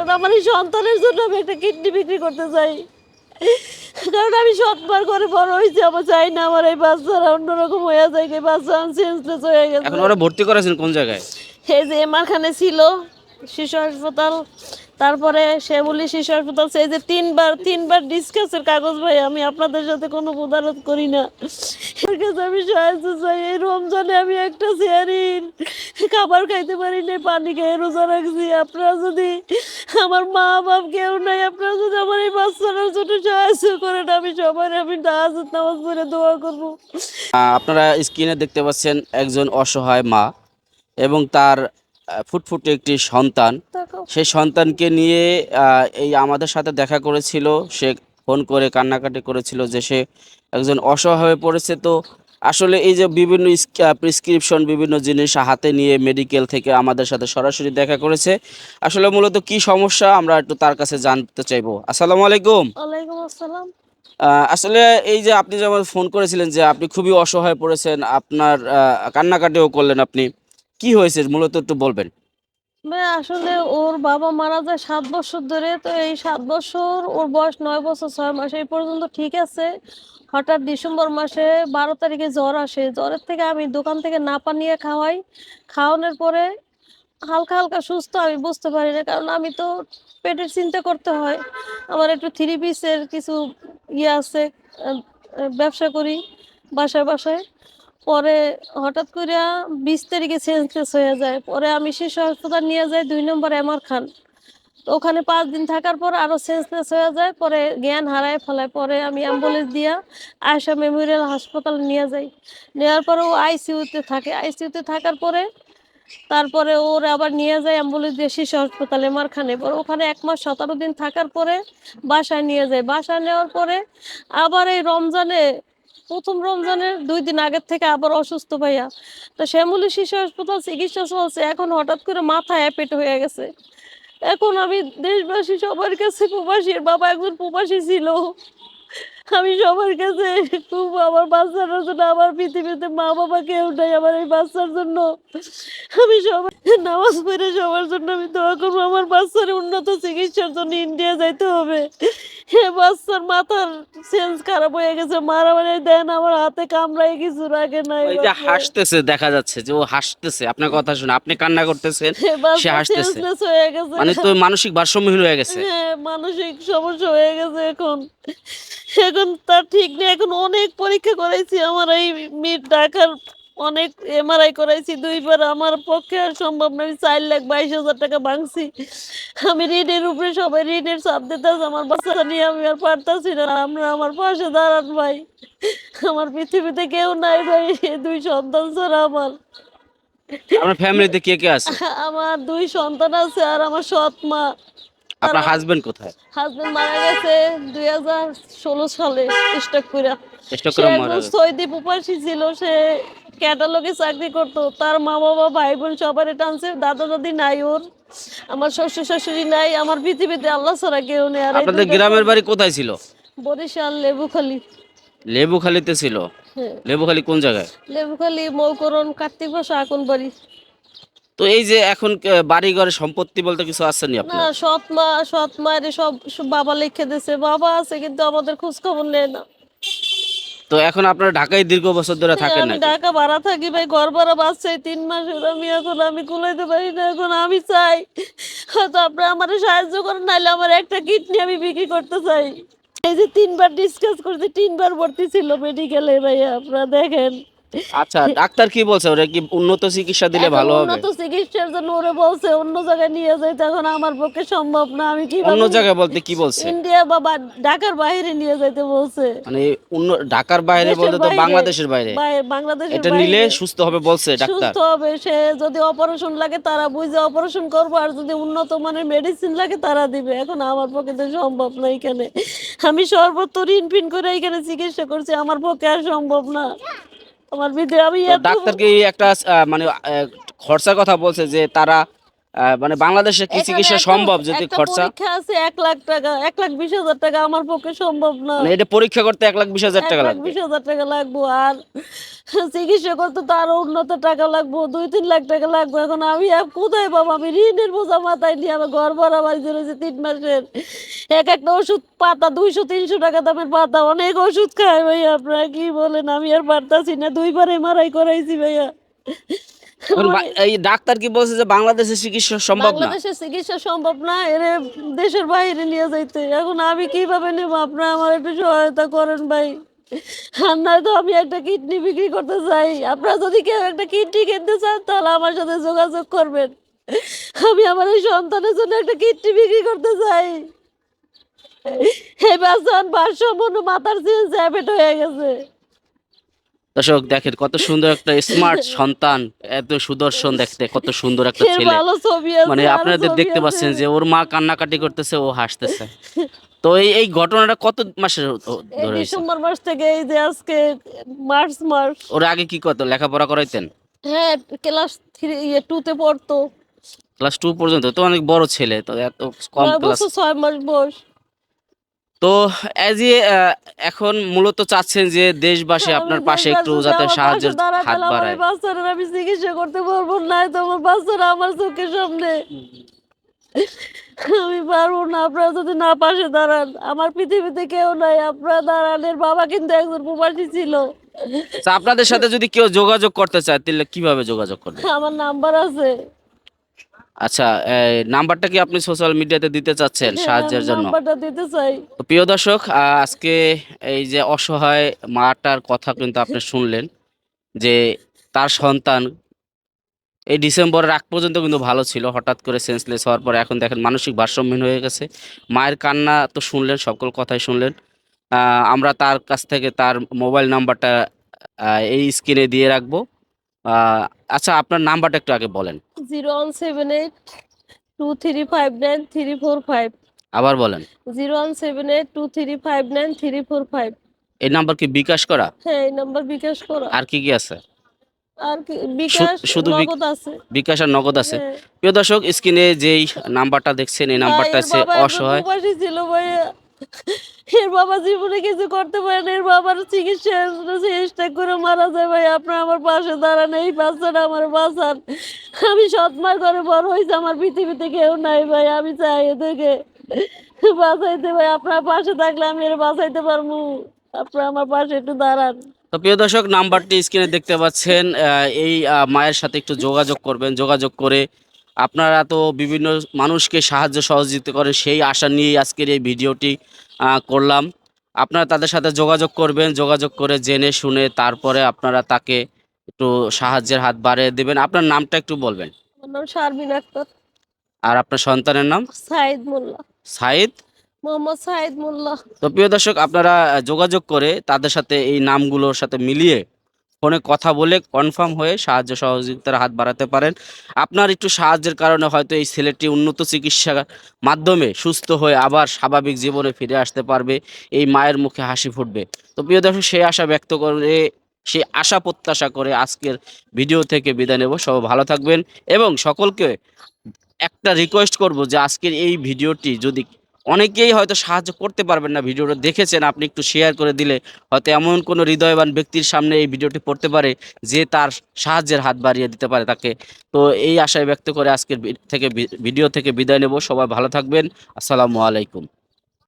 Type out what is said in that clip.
কারণ আমার এই সন্তানের জন্য আমি একটা কিডনি বিক্রি করতে চাই। কারণ আমি সৎবার করে বড় হয়েছি আমার চাই না আমার এই বাস বাচ্চারা অন্যরকম হয়ে যায় বাস বাচ্চা সেন্সলেস হয়ে গেছে। এখন ওরা ভর্তি করেছেন কোন জায়গায়? এই যে এমারখানে ছিল শিশু হাসপাতাল তারপরে শ্যামলী শিশু হাসপাতাল সেই যে তিনবার তিনবার ডিসকাসের কাগজ, ভাই, আমি আপনাদের সাথে কোনো প্রদারত করি না। আমি সাহায্য চাই, এই রমজানে আমি একটা চেয়ারিন খাবার খাইতে পারি না পানি খেয়ে রোজা রাখছি। আপনারা যদি আমার মা বাপ কেউ নাই, আপনারা যদি আমার এই বাচ্চাটার জন্য সাহায্য করেন, আমি সবার আমি নামাজ নামাজ পড়ে দোয়া করব। আপনারা স্ক্রিনে দেখতে পাচ্ছেন একজন অসহায় মা এবং তার ফুটফুটে একটি সন্তান। সেই সন্তানকে নিয়ে এই আমাদের সাথে দেখা করেছিল। সে ফোন করে কান্নাকাটি করেছিল যে সে একজন অসহায় হয়ে পড়েছে। তো আসলে এই যে বিভিন্ন প্রেসক্রিপশন বিভিন্ন জিনিস হাতে নিয়ে মেডিকেল থেকে আমাদের সাথে সরাসরি দেখা করেছে আসলে মূলত কি সমস্যা আমরা একটু তার কাছে জানতে চাইব। আসসালামু আলাইকুম। ওয়ালাইকুম আসসালাম। আহ, আসলে এই যে আপনি যেমন ফোন করেছিলেন যে আপনি খুবই অসহায় পড়েছেন আপনার কান্নাকাটিও করলেন আপনি কি হয়েছে? মূলত একটু বলবেন। আসলে ওর বাবা মারা যায় সাত বছর ধরে। তো এই সাত বছর ওর বয়স নয় বছর, ছয় মাস, এই পর্যন্ত ঠিক আছে। হঠাৎ ডিসেম্বর মাসে বারো তারিখে জ্বর আসে। জ্বরের থেকে আমি দোকান থেকে নাপা নিয়ে খাওয়াই। খাওয়ানোর পরে হালকা হালকা সুস্থ, আমি বুঝতে পারি না। কারণ আমি তো পেটের চিন্তা করতে হয়। আমার একটু থ্রি পিসের কিছু ইয়ে আছে ব্যবসা করি বাসায় বাসায়। পরে হঠাৎ করে বিশ তারিখে সেন্সলেস হয়ে যায়। পরে আমি শিশু হাসপাতাল নিয়ে যাই দুই নম্বর এমআর খান। ওখানে পাঁচ দিন থাকার পর আরও সেন্সলেস হয়ে যায়, পরে জ্ঞান হারায় ফেলায়। পরে আমি অ্যাম্বুলেন্স দিয়া আয়সা মেমোরিয়াল হাসপাতাল নিয়ে যাই। নেওয়ার পরে ও আইসিইউতে থাকে। আইসিইউতে থাকার পরে তারপরে ওর আবার নিয়ে যায় অ্যাম্বুলেন্স দিয়ে শিশু হাসপাতাল এমারখানে পরে ওখানে এক মাস সতেরো দিন থাকার পরে বাসায় নিয়ে যায় বাসায় নেওয়ার পরে আবার এই রমজানে প্রথম রমজানের দুই দিন আগের থেকে আবার অসুস্থ ভাইয়া। তো শ্যামলী শিশু হাসপাতাল চিকিৎসা চলছে, এখন হঠাৎ করে মাথা অ্যাপেট হয়ে গেছে। এখন আমি দেশবাসী সবার কাছে প্রবাসী এর বাবা একজন প্রবাসী ছিল। আমি সবার কাছে খুব আমার বাচ্চার জন্য, আমার পৃথিবীতে মা বাবা কেউ নাই আমার এই বাচ্চার জন্য। আমি সবাই নামাজ পড়ে সবার জন্য আমি দোয়া করব, আমার বাচ্চার উন্নত চিকিৎসার জন্য ইন্ডিয়া যাইতে হবে। বাচ্চার মাথার সেন্স খারাপ হয়ে গেছে মারামারি দেন আমার হাতে কামড়াই কিছু রাখে নাই ওই যে হাসতেছে দেখা যাচ্ছে যে ও হাসতেছে। আপনার কথা শুনে আপনি কান্না করতেছেন সে হাসতেছে। মানে তো মানসিক ভারসাম্যহীন হয়ে গেছে। হ্যাঁ মানসিক সমস্যা হয়ে গেছে এখন। এখন তার ঠিক নেই এখন অনেক পরীক্ষা করেছি আমার এই মিড ঢাকার অনেক এমআরআই করাইছি দুইবার আমার পক্ষে আর সম্ভব নয় চার লাখ বাইশ হাজার টাকা ভাঙছি। আমি ঋণের উপরে সবাই ঋণের চাপ দিতেছে আমার বাচ্চা নিয়ে আমি আর পারতাছি না। আমরা আমার পাশে দাঁড়ান ভাই। আমার পৃথিবীতে কেউ নাই ভাই দুই সন্তান ছাড়া আমার। আপনার ফ্যামিলিতে কে কে আছে? আমার দুই সন্তান আছে আর আমার সৎ মা। আপনার হাজবেন্ড কোথায়? হাজবেন্ড মারা গেছে দুই হাজার ষোলো সালে স্টক করে স্টক করে মারা গেছে। সৌদি প্রবাসী ছিল সে ক্যাটালগে চাকরি করতো তার মা বাবা ভাই বোন সবারই টানছে দাদা দাদি নাই ওর আমার শ্বশুর শাশুড়ি নাই আমার পৃথিবীতে আল্লাহ ছাড়া কেউ নেই আর আপনাদের গ্রামের বাড়ি কোথায় ছিল? বরিশাল লেবুখালী। লেবুখালীতে ছিল? হ্যাঁ। লেবুখালী কোন জায়গায়? লেবুখালী মৌকরণ কার্তিক বাসা আকন বাড়ি। তো এই যে এখন বাড়ি ঘরে সম্পত্তি বলতে কিছু আসেনি না আপনার সৎ মা সৎ মায়ের সব বাবা লিখে দিছে বাবা আছে কিন্তু আমাদের খোঁজ খবর নেয় না। তো এখন আপনারা ঢাকায় দীর্ঘ বছর ধরে থাকেন না ঢাকা ভাড়া থাকি ভাই ঘর ভাড়া বাঁচছে তিন মাস হলো আমি এখন আমি কুলাইতে পারি না এখন আমি চাই। হয়তো আপনারা আমার সাহায্য করেন নাহলে আমার একটা কিডনি আমি বিক্রি করতে চাই। এই যে তিনবার ডিসকাস করতে তিনবার ভর্তি ছিল মেডিকেলে ভাইয়া আপনারা দেখেন। আচ্ছা ডাক্তার কি বলছে? ওরা কি উন্নত চিকিৎসা দিলে ভালো হবে? উন্নত চিকিৎসার জন্য ওরে বলছে অন্য জায়গায় নিয়ে যাইতে এখন আমার পক্ষে সম্ভব না। আমি কি অন্য জায়গায় বলতে কি বলছে? ইন্ডিয়া বা ঢাকার বাইরে নিয়ে যাইতে বলছে। মানে ঢাকার বাইরে বলতে তো বাংলাদেশের বাইরে। বাংলাদেশের এটা নিলে সুস্থ হবে বলছে ডাক্তার। সুস্থ হবে সে যদি অপারেশন লাগে তারা বুঝে অপারেশন করব আর যদি উন্নত মানের মেডিসিন লাগে তারা দিবে। এখন আমার পক্ষে তো সম্ভব না এখানে। আমি সর্বত্র ঋণ ফিন করে এখানে চিকিৎসা করছি আমার পক্ষে আর সম্ভব না। আমার ভিতরে আমি তো এত ডাক্তার কি একটা মানে খরচার কথা বলছে যে তারা মানে বাংলাদেশে কি চিকিৎসা সম্ভব যদি খরচা? পরীক্ষা আছে এক লাখ টাকা এক লাখ বিশ হাজার টাকা আমার পক্ষে সম্ভব না। মানে এটা পরীক্ষা করতে এক লাখ বিশ হাজার টাকা লাগবে। বিশ হাজার টাকা লাগবো আর চিকিৎসা করতে তো আরও উন্নত টাকা লাগবো দুই তিন লাখ টাকা লাগবে। এখন আমি আর কোথায় পাবো? আমি ঋণের বোঝা মাথায় নিয়ে আমার ঘর ভাড়া বাড়ি ধরেছি তিন মাসের। এক একটা ওষুধ পাতা দুইশো তিনশো টাকা দামের পাতা অনেক ওষুধ খায় ভাইয়া। আপনারা কি বলেন? আমি আর পারতাছি না দুইবার এমআরআই করাইছি ভাইয়া। এই ডাক্তার কি বলছে যে বাংলাদেশে চিকিৎসা সম্ভব না? বাংলাদেশে চিকিৎসা সম্ভব না এর দেশের বাইরে নিয়ে যাইতে। এখন আমি কীভাবে নেব? আপনারা আমার একটু সহায়তা করেন ভাই। আর নয়তো আমি একটা কিডনি বিক্রি করতে চাই। আপনারা যদি কেউ একটা কিডনি কিনতে চান তাহলে আমার সাথে যোগাযোগ করবেন। আমি আমার এই সন্তানের জন্য একটা কিডনি বিক্রি করতে চাই। এই বাচ্চান ভারসাম্য মাথার চেয়ে জ্যাবেট হয়ে গেছে। দর্শক দেখেন কত সুন্দর একটা স্মার্ট সন্তান এত সুদর্শন দেখতে কত সুন্দর একটা ছেলে। মানে ছবি দেখতে পাচ্ছেন যে ওর মা কান্নাকাটি করতেছে ও হাসতেছে। তো এই এই ঘটনাটা কত মাসের ধরে ডিসেম্বর মাস থেকে এই যে আজকে মার্চ মাস। ওর আগে কি করতো? লেখাপড়া করাইতেন? হ্যাঁ ক্লাস থ্রি ইয়ে টুতে পড়তো। ক্লাস টু পর্যন্ত তো অনেক বড় ছেলে তো এত কম ক্লাস ছয় মাস বয়স। তো এজ এ এখন মূলত চাচ্ছেন যে দেশবাসী আপনার পাশে একটু যাতে সাহায্যের হাত বাড়ায়। এই বাচ্চাদের আমি চিকিৎসা করতে পারব না তো আমার বাচ্চারা আমার চোখের সামনে। আমি পারব না আপনারা যদি না পাশে দাঁড়ান আমার পৃথিবীতে কেউ নাই আপনারা দাঁড়ান এর বাবা কিন্তু একজন প্রবাসী ছিল। আচ্ছা, আপনাদের সাথে যদি কেউ যোগাযোগ করতে চায় তাহলে কীভাবে যোগাযোগ করবে? আমার নাম্বার আছে। আচ্ছা নাম্বারটা কি আপনি সোশ্যাল মিডিয়াতে দিতে চাচ্ছেন হ্যাঁ, সাহায্যের জন্য? দিতে চাই। প্রিয় দর্শক আজকে এই যে অসহায় মাটার কথা কিন্তু আপনি শুনলেন যে তার সন্তান এই ডিসেম্বরের আগ পর্যন্ত কিন্তু ভালো ছিল হঠাৎ করে সেন্সলেস হওয়ার পরে এখন দেখেন মানসিক ভারসাম্যহীন হয়ে গেছে। মায়ের কান্না তো শুনলেন সকল কথাই শুনলেন। আমরা তার কাছ থেকে তার মোবাইল নাম্বারটা এই স্ক্রিনে দিয়ে রাখব। আচ্ছা আপনার নাম্বারটা একটু আগে বলেন। Zero one seven eight two three five nine three four five. আবার বলেন। Zero one seven eight two three five nine three four five. এই নাম্বার কি বিকাশ করা? হ্যাঁ এই নাম্বার বিকাশ করা। আর কি কি আছে? আর কি বিকাশ শুধু নগদ আছে। বিকাশ আর নগদ আছে। হ্যাঁ। প্রিয় দর্শক স্ক্রিনে যেই নাম্বারটা দেখছেন এই নাম্বারটা অসহায়। ছিল ভাইয়া। এর বাবা জীবনে কিছু করতে এর বাবার চিকিৎসা চেষ্টা করে মারা যায় ভাই, আপনার আমার পাশে দাঁড়ান, এই বাচ্চাটা আমার বাঁচান। আমি সৎ মার ঘরে বড় হয়েছে, আমার পৃথিবীতে কেউ নাই ভাই, আমি চাই এদেরকে বাঁচাইতে ভাই, আপনার পাশে থাকলে আমি এর বাঁচাইতে পারব। আপনার আমার পাশে একটু দাঁড়ান। তো প্রিয় দর্শক, নাম্বারটি স্ক্রিনে দেখতে পাচ্ছেন এই মায়ের সাথে একটু যোগাযোগ করবেন, যোগাযোগ করে আপনারা তো বিভিন্ন মানুষকে সাহায্য সহযোগিতা করেন সেই আশা নিয়েই আজকের এই ভিডিওটি করলাম। আপনারা তাদের সাথে যোগাযোগ করবেন যোগাযোগ করে জেনে শুনে তারপরে আপনারা তাকে একটু সাহায্যের হাত বাড়িয়ে দেবেন। আপনার নামটা একটু বলবেন। আমার নাম শারমিন আক্তার। আর আপনার সন্তানের নাম? সাইদ মোল্লা। সাইদ? মোহাম্মদ সাইদ মোল্লা। তো প্রিয় দর্শক আপনারা যোগাযোগ করে তাদের সাথে এই নামগুলোর সাথে মিলিয়ে ফোনে কথা বলে কনফার্ম হয়ে সাহায্য সহযোগিতার হাত বাড়াতে পারেন। আপনার একটু সাহায্যের কারণে হয়তো এই ছেলেটি উন্নত চিকিৎসার মাধ্যমে সুস্থ হয়ে আবার স্বাভাবিক জীবনে ফিরে আসতে পারবে, এই মায়ের মুখে হাসি ফুটবে। তো প্রিয় দর্শক, সেই আশা ব্যক্ত করে, সেই আশা প্রত্যাশা করে আজকের ভিডিও থেকে বিদায় নেব। সবাই ভালো থাকবেন এবং সকলকে একটা রিকোয়েস্ট করব যে আজকের এই ভিডিওটি যদি অনেকেই হয়তো সাহায্য করতে পারবেন না ভিডিওটা দেখেছেন, আপনি একটু শেয়ার করে দিলে। হয়তো এমন কোনো হৃদয়বান ব্যক্তির সামনে এই ভিডিওটি পড়তে পারে যে তার সাহায্যের হাত বাড়িয়ে দিতে পারে তাকে। তো এই আশায় ব্যক্ত করে আজকের থেকে ভিডিও থেকে বিদায় নেব। সবাই ভালো থাকবেন। আসসালামু আলাইকুম।